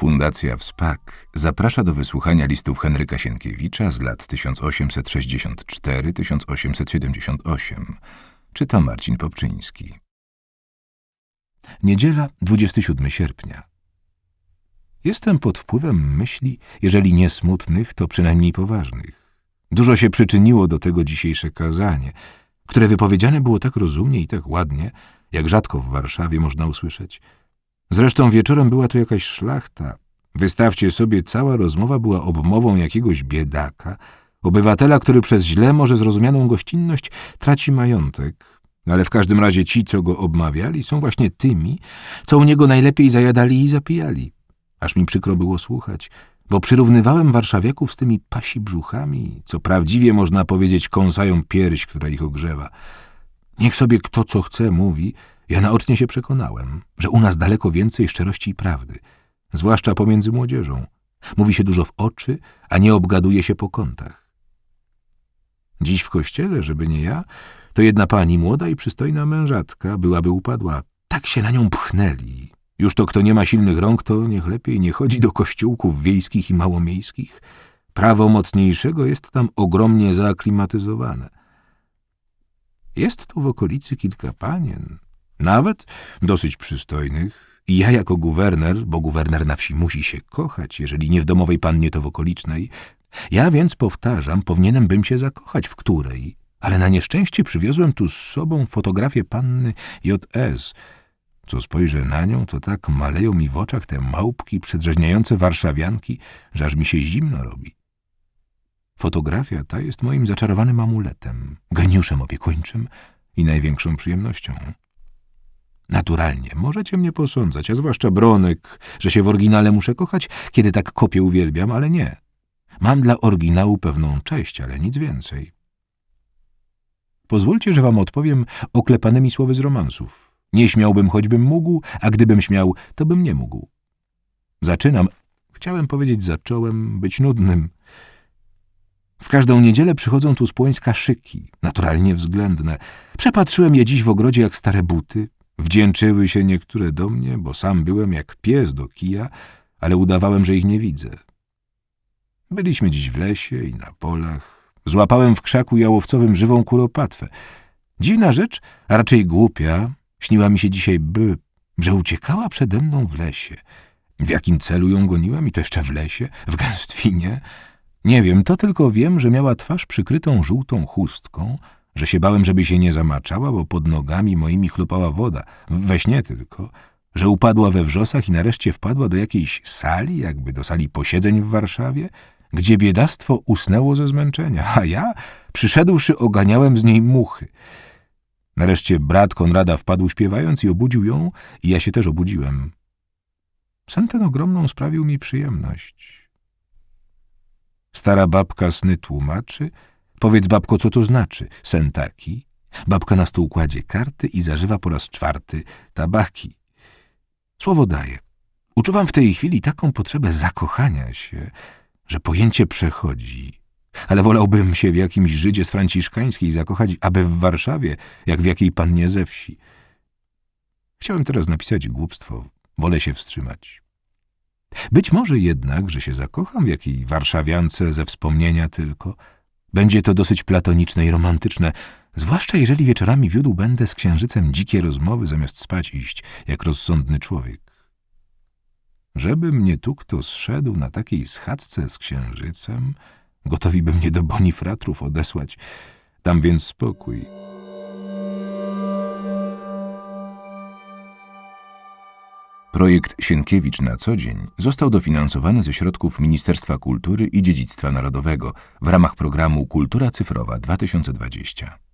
Fundacja WSPAK zaprasza do wysłuchania listów Henryka Sienkiewicza z lat 1864-1878. Czyta Marcin Popczyński. Niedziela, 27 sierpnia. Jestem pod wpływem myśli, jeżeli nie smutnych, to przynajmniej poważnych. Dużo się przyczyniło do tego dzisiejsze kazanie, które wypowiedziane było tak rozumnie i tak ładnie, jak rzadko w Warszawie można usłyszeć – Zresztą wieczorem była tu jakaś szlachta. Wystawcie sobie, cała rozmowa była obmową jakiegoś biedaka, obywatela, który przez źle może zrozumianą gościnność traci majątek. Ale w każdym razie ci, co go obmawiali, są właśnie tymi, co u niego najlepiej zajadali i zapijali. Aż mi przykro było słuchać, bo przyrównywałem warszawiaków z tymi pasi brzuchami, co prawdziwie można powiedzieć kąsają pierś, która ich ogrzewa. Niech sobie kto co chce mówi, ja naocznie się przekonałem, że u nas daleko więcej szczerości i prawdy, zwłaszcza pomiędzy młodzieżą. Mówi się dużo w oczy, a nie obgaduje się po kątach. Dziś w kościele, żeby nie ja, to jedna pani, młoda i przystojna mężatka, byłaby upadła. Tak się na nią pchnęli. Już to kto nie ma silnych rąk, to niech lepiej nie chodzi do kościółków wiejskich i małomiejskich. Prawo mocniejszego jest tam ogromnie zaaklimatyzowane. Jest tu w okolicy kilka panien, nawet dosyć przystojnych. I ja jako guwerner, bo guwerner na wsi musi się kochać, jeżeli nie w domowej pannie, to w okolicznej. Ja więc powtarzam, powinienem bym się zakochać w której. Ale na nieszczęście przywiozłem tu z sobą fotografię panny J.S., co spojrzę na nią, to tak maleją mi w oczach te małpki przedrzeźniające warszawianki, że aż mi się zimno robi. Fotografia ta jest moim zaczarowanym amuletem, geniuszem opiekuńczym i największą przyjemnością. Naturalnie, możecie mnie posądzać, a zwłaszcza Bronek, że się w oryginale muszę kochać, kiedy tak kopię uwielbiam, ale nie. Mam dla oryginału pewną cześć, ale nic więcej. Pozwólcie, że wam odpowiem oklepanymi słowy z romansów. Nie śmiałbym, choćbym mógł, a gdybym śmiał, to bym nie mógł. Zaczynam, chciałem powiedzieć zacząłem, być nudnym. W każdą niedzielę przychodzą tu z Płońska szyki, naturalnie względne. Przepatrzyłem je dziś w ogrodzie jak stare buty, Wdzięczyły się niektóre do mnie, bo sam byłem jak pies do kija, ale udawałem, że ich nie widzę. Byliśmy dziś w lesie i na polach. Złapałem w krzaku jałowcowym żywą kuropatwę. Dziwna rzecz, a raczej głupia, śniła mi się dzisiaj by, że uciekała przede mną w lesie. W jakim celu ją goniłem i to jeszcze w lesie, w gęstwinie? Nie wiem, to tylko wiem, że miała twarz przykrytą żółtą chustką, że się bałem, żeby się nie zamaczała, bo pod nogami moimi chlupała woda, we śnie tylko, że upadła we wrzosach i nareszcie wpadła do jakiejś sali, jakby do sali posiedzeń w Warszawie, gdzie biedactwo usnęło ze zmęczenia, a ja, przyszedłszy, oganiałem z niej muchy. Nareszcie brat Konrada wpadł śpiewając i obudził ją, i ja się też obudziłem. Sen ten ogromną sprawił mi przyjemność. Stara babka sny tłumaczy, Powiedz, babko, co to znaczy? Sen taki. Babka na stół kładzie karty i zażywa po raz czwarty tabaki. Słowo daję. Uczuwam w tej chwili taką potrzebę zakochania się, że pojęcie przechodzi. Ale wolałbym się w jakimś Żydzie z franciszkańskiej zakochać, aby w Warszawie, jak w jakiej pannie ze wsi. Chciałem teraz napisać głupstwo. Wolę się wstrzymać. Być może jednak, że się zakocham w jakiej warszawiance ze wspomnienia tylko – będzie to dosyć platoniczne i romantyczne, zwłaszcza jeżeli wieczorami wiódł będę z księżycem dzikie rozmowy, zamiast spać iść, jak rozsądny człowiek. Żeby mnie tu kto zszedł na takiej schadzce z księżycem, gotowi by mnie do bonifratrów odesłać. Tam więc spokój. Projekt Sienkiewicz na co dzień został dofinansowany ze środków Ministerstwa Kultury i Dziedzictwa Narodowego w ramach programu Kultura Cyfrowa 2020.